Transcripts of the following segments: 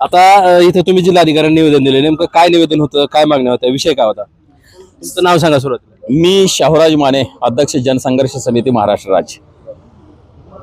आता इथे इथं तुम्ही जिल्हाधिकाऱ्यांनी निवेदन दिले नेमकं काय निवेदन होतं काय मागण्या होत्या विषय काय होता? तुमचं नाव सांगा सुरुवात मी शाहूराज माने अध्यक्ष जनसंघर्ष समिती महाराष्ट्र राज्य.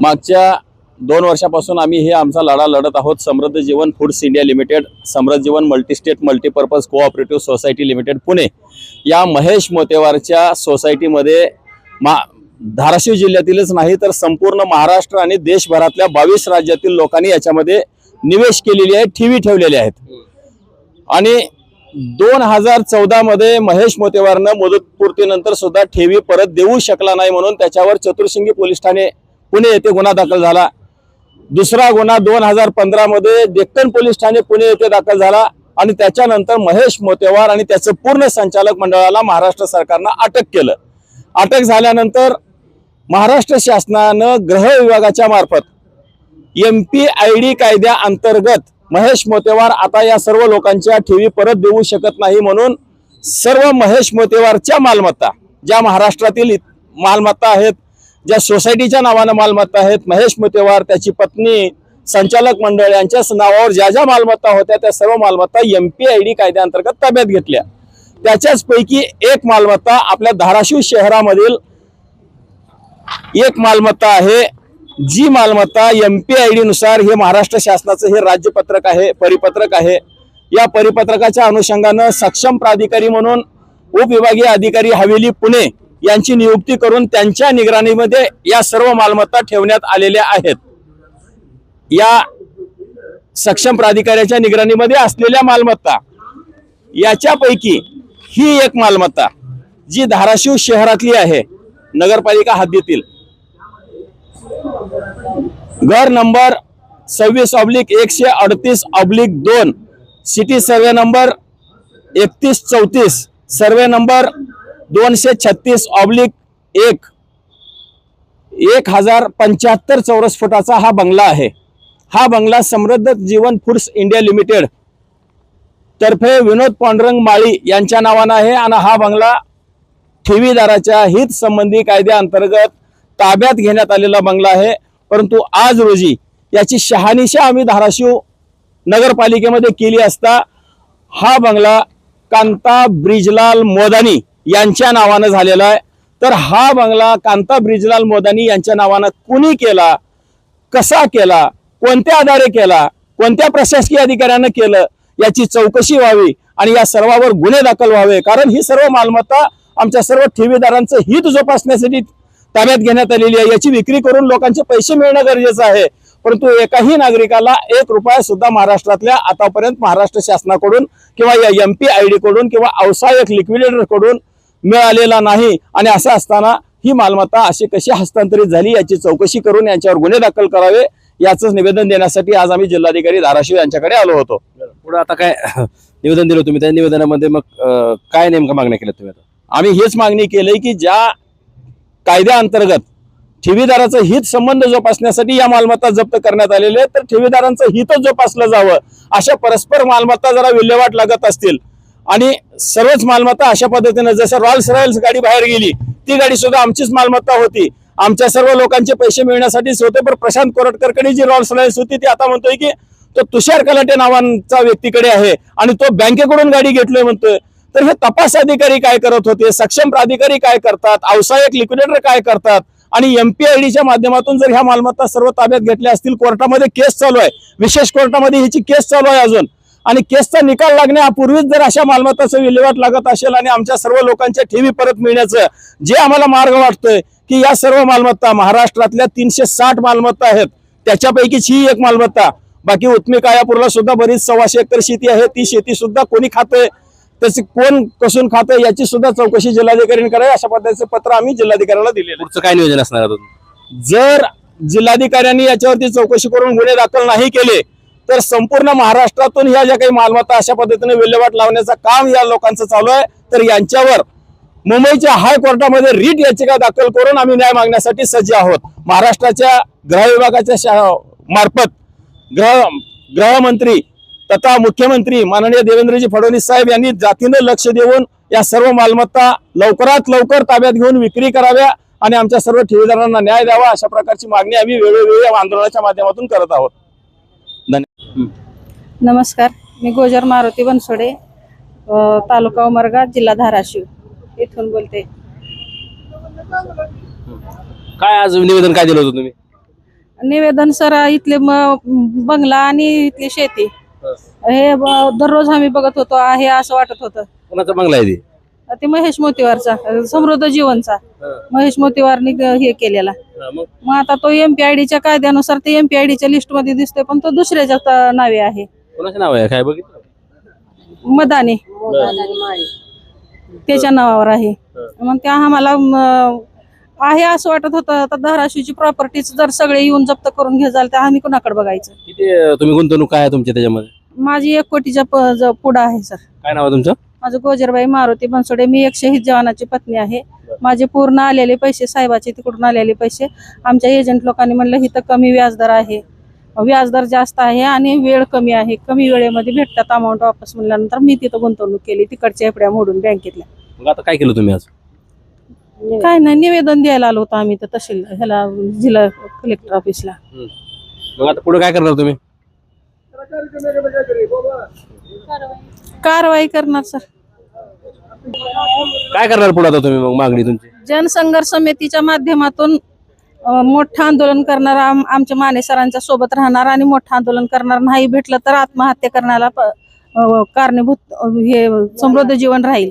मागच्या दोन वर्षापासून आम्ही हे आमचा लढा लढत आहोत. समृद्ध जीवन foods India limited Samruddha Jeevan multistate multipurpose cooperative society limited Pune. या महेश मोतेवारच्या सोसायटीमध्ये मा धाराशिव जिल्ह्यातीलच नाही तर संपूर्ण महाराष्ट्र आणि देशभरातल्या बावीस राज्यातील लोकांनी याच्यामध्ये निवेश केलेली आहे ठेवी ठेवलेल्या आहेत. आणि दोन हजार चौदामध्ये महेश मोतेवारनं मुदतपूर्तीनंतर सुद्धा ठेवी परत देऊ शकला नाही म्हणून त्याच्यावर चतुर्शिंगी पोलीस ठाणे पुणे येथे गुन्हा दाखल झाला. दुसरा गुन्हा दोन हजार पंधरामध्ये डेक्कन पोलीस ठाणे पुणे येथे दाखल झाला आणि त्याच्यानंतर महेश मोतेवार आणि त्याचं पूर्ण संचालक मंडळाला महाराष्ट्र सरकारनं अटक केलं. अटक झाल्यानंतर महाराष्ट्र शासनानं गृह विभागाच्या मार्फत एम पी आय डी कायद्या अंतर्गत महेश मोतेवार आता या सर्व लोकांच्या ठेवी परत देऊ शकत नाही म्हणून सर्व महेश मोतेवारच्या मालमत्ता ज्या महाराष्ट्रातील मालमत्ता आहेत ज्या सोसायटीच्या नावानं मालमत्ता आहेत महेश मोतेवार त्याची पत्नी संचालक मंडळ यांच्याच नावावर ज्या ज्या मालमत्ता होत्या त्या सर्व मालमत्ता एम पी आय डी कायद्याअंतर्गत ताब्यात घेतल्या. त्याच्याच पैकी एक मालमत्ता आपल्या धाराशिव शहरामधील एक मालमत्ता आहे जी मालमत्ता एम पी आय डी नुसार हे महाराष्ट्र शासनाचं हे राज्यपत्रक आहे परिपत्रक आहे. या परिपत्रकाच्या अनुषंगानं सक्षम प्राधिकारी म्हणून उपविभागीय अधिकारी हवेली पुणे यांची नियुक्ती करून त्यांच्या निगराणीमध्ये या सर्व मालमत्ता ठेवण्यात आलेल्या आहेत. या सक्षम प्राधिकाऱ्याच्या निगराणीमध्ये असलेल्या मालमत्ता याच्यापैकी ही एक मालमत्ता जी धाराशिव शहरातली आहे नगरपालिका हद्दीतील. घर नंबर सव्वीस ऑब्लिक एकशे अडतीस ऑब्लिक दोन. सिटी सर्वे नंबर एकतीस चौतीस. सर्वे नंबर दोनशे छत्तीस ऑब्लिक एक. एक हजार पंच्याहत्तर चौरस फुटाचा हा बंगला आहे. हा बंगला समृद्ध जीवन फूड्स इंडिया लिमिटेड तर्फे विनोद पांडुरंग माळी यांच्या नावानं आहे आणि हा बंगला ठेवीदाराच्या हित संबंधी कायद्याअंतर्गत ताब्यात घेण्यात आलेला बंगला आहे. परंतु आज रोजी याची शहानिशा आम्ही धाराशिव नगरपालिकेमध्ये केली असता हा बंगला कांता ब्रिजलाल मोदानी यांच्या नावानं झालेला आहे. तर हा बंगला कांता ब्रिजलाल मोदानी यांच्या नावानं कुणी केला कसा केला कोणत्या आधारे केला कोणत्या प्रशासकीय अधिकाऱ्यानं केलं याची चौकशी व्हावी आणि या सर्वावर गुन्हे दाखल व्हावे. कारण ही सर्व मालमत्ता आमच्या सर्व ठेवीदारांचं हित जोपासण्यासाठी ताब्यात घेण्यात आलेली आहे. याची विक्री करून लोकांचे पैसे मिळणं गरजेचं आहे. परंतु एकाही नागरिकाला एक रुपया सुद्धा महाराष्ट्रातल्या आतापर्यंत महाराष्ट्र शासनाकडून किंवा या एम पी आय डी कडून किंवा औसायक लिक्विडेटरकडून मिळालेला नाही. आणि असं असताना ही मालमत्ता अशी कशी हस्तांतरित झाली याची चौकशी करून यांच्यावर गुन्हे दाखल करावे याचं निवेदन देण्यासाठी आज आम्ही जिल्हाधिकारी धाराशिव यांच्याकडे आलो होतो. पुढे आता काय निवेदन दिलं तुम्ही? त्या निवेदनामध्ये मग काय नेमकं मागण्या केल्या तुम्ही आम्ही हेच मागणी केली की ज्या कायद्याअंतर्गत ठेवीदाराचं हित संबंध जोपासण्यासाठी या मालमत्ता जप्त करण्यात आलेले आहेत. तर ठेवीदारांचं हितच जोपासलं जावं अशा परस्पर मालमत्ता जरा विल्हेवाट लागत असतील. आणि सर्वच मालमत्ता अशा पद्धतीनं जसं रॉयल्स रॉयल्स गाडी बाहेर गेली ती गाडी सुद्धा आमचीच मालमत्ता होती. आमच्या सर्व लोकांचे पैसे मिळण्यासाठीच होते पण प्रशांत कोरटकरकडे जी रॉयल्स रॉयल्स होती ती आता म्हणतोय की तो तुषार कलाटे नावांचा व्यक्तीकडे आहे आणि तो बँकेकडून गाडी घेतलोय म्हणतोय. तर हे तपास अधिकारी काय करत होते? सक्षम प्राधिकारी काय करतात? औसायक लिक्विडेटर काय करतात? आणि एमपीआयडीच्या माध्यमातून जर ह्या मालमत्ता सर्व ताब्यात घेतल्या असतील कोर्टामध्ये केस चालू आहे. विशेष कोर्टामध्ये ह्याची केस चालू आहे अजून. आणि केसचा निकाल लागण्यापूर्वीच जर अशा मालमत्ताचं विल्हेवाट लागत असेल आणि आमच्या सर्व लोकांच्या ठेवी परत मिळण्याचं जे आम्हाला मार्ग वाटतोय की या सर्व मालमत्ता महाराष्ट्रातल्या तीनशे साठ मालमत्ता आहेत. त्याच्यापैकीच ही एक मालमत्ता. बाकी उत्मी कायापूरला सुद्धा बरीच सव्वाशे एकर शेती आहे. ती शेती सुद्धा कोणी खातंय? त्याची कोण कसून खातंय याची सुद्धा चौकशी जिल्हाधिकाऱ्यांनी करावी अशा पद्धतीचं पत्र आम्ही जिल्हाधिकाऱ्याला दिलेलं आहे. पुढचं काय नियोजन असणार आहे जर जिल्हाधिकाऱ्यांनी याच्यावरती चौकशी करून गुन्हे दाखल नाही केले तर संपूर्ण महाराष्ट्रातून ह्या ज्या काही मालमत्ता अशा पद्धतीने विल्हेवाट लावण्याचं काम या लोकांचं चालू आहे. तर यांच्यावर मुंबईच्या हायकोर्टामध्ये रीट याचिका दाखल करून आम्ही न्याय मागण्यासाठी सज्ज आहोत. महाराष्ट्राच्या गृह विभागाच्या शा- मार्फत गृह गृहमंत्री तथा मुख्यमंत्री माननीय देवेंद्रजी फडणवीस साहेब यांनी जातीनं लक्ष देऊन या सर्व मालमत्ता लवकरात लवकर ताब्यात घेऊन विक्री कराव्या आणि आमच्या सर्व ठेवीदारांना न्याय द्यावा अशा प्रकारची मागणी आम्ही वेळोवेळी आंदोलनाच्या माध्यमातून करत आहोत. धन्यवाद नमस्कार. मी गोजर मारुती बनसोडे तालुका उमरगा जिल्हा धाराशिव. इथून बोलते. काय आज निवेदन काय दिलं होतं तुम्ही? निवेदन सर इथले बंगला आणि इथली शेती. हे ब- दररोज आम्ही बघत होतो आहे असं वाटत होतं. कोणाचा बंगला आहे ती? ते महेश मोतीवारचा अ, समृद्ध जीवनचा. महेश मोतीवारनी ग- हे केलेला. मग? मग आता तो एमपीआयडीच्या कायद्यानुसार ते एमपीआयडीच्या लिस्टमध्ये दिसतोय पण तो दुसऱ्याच्या त- नावे आहे. कोणाचं नाव आहे? काय बघितलं? मदाने. त्याच्या नावावर आहे. मग त्या आम्हाला म, आहे असं वाटत होतं. तर धाराशिवची प्रॉपर्टीज जर सगळे येऊन जप्त करून घे झालं तर आम्ही कुणाकडे बघायचं? किती अं, तुम्ही गुंतवणूक काय आहे तुमच्या त्याच्यामध्ये? माझी एक कोटीच्या प- ज- पुढं आहे सर. काय नाव आहे तुमचं? माझं गोजरबाई मारुती बनसोडे. मी एक शहीद जवानाची पत्नी आहे. माझे पूर्ण आलेले पैसे साहेबाचे तिकडून आलेले पैसे आमच्या एजंट लोकांनी म्हणलं इथं कमी व्याजदर आहे. व्याजदर जास्त आहे आणि वेळ कमी आहे. कमी वेळेमध्ये भेटतात अमाऊंट वापस म्हणल्यानंतर मी तिथं गुंतवणूक केली तिकडच्या एपड्या मोडून बँकेतल्या मग आता काय केलं तुम्ही आज? काय नाही निवेदन द्यायला आलो होतो आम्ही तर तहसील ह्याला जिल्हा कलेक्टर ऑफिसला मग आता पुढे काय करणार तुम्ही? कारवाई करणार सर काय करणार पुढे आता तुम्ही मग मागणी तुमची? जनसंघर्ष समितीच्या माध्यमातून अ, मोठं आंदोलन करणार आम- आमच्या माने सरांच्या सोबत राहणार आणि मोठं आंदोलन करणार. नाही भेटलं तर आत्महत्या करण्याला प- अ, कारणीभूत अ, हे समृद्ध जीवन राहील.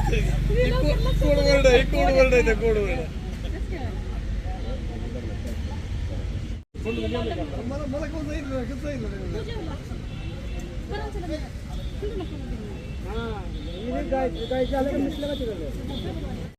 कोड वर्ड आहे कोड कोड वर्ड मला कोण सांगितलं कसं सांगितलं हां काय झालं मिटलं का? तिकडे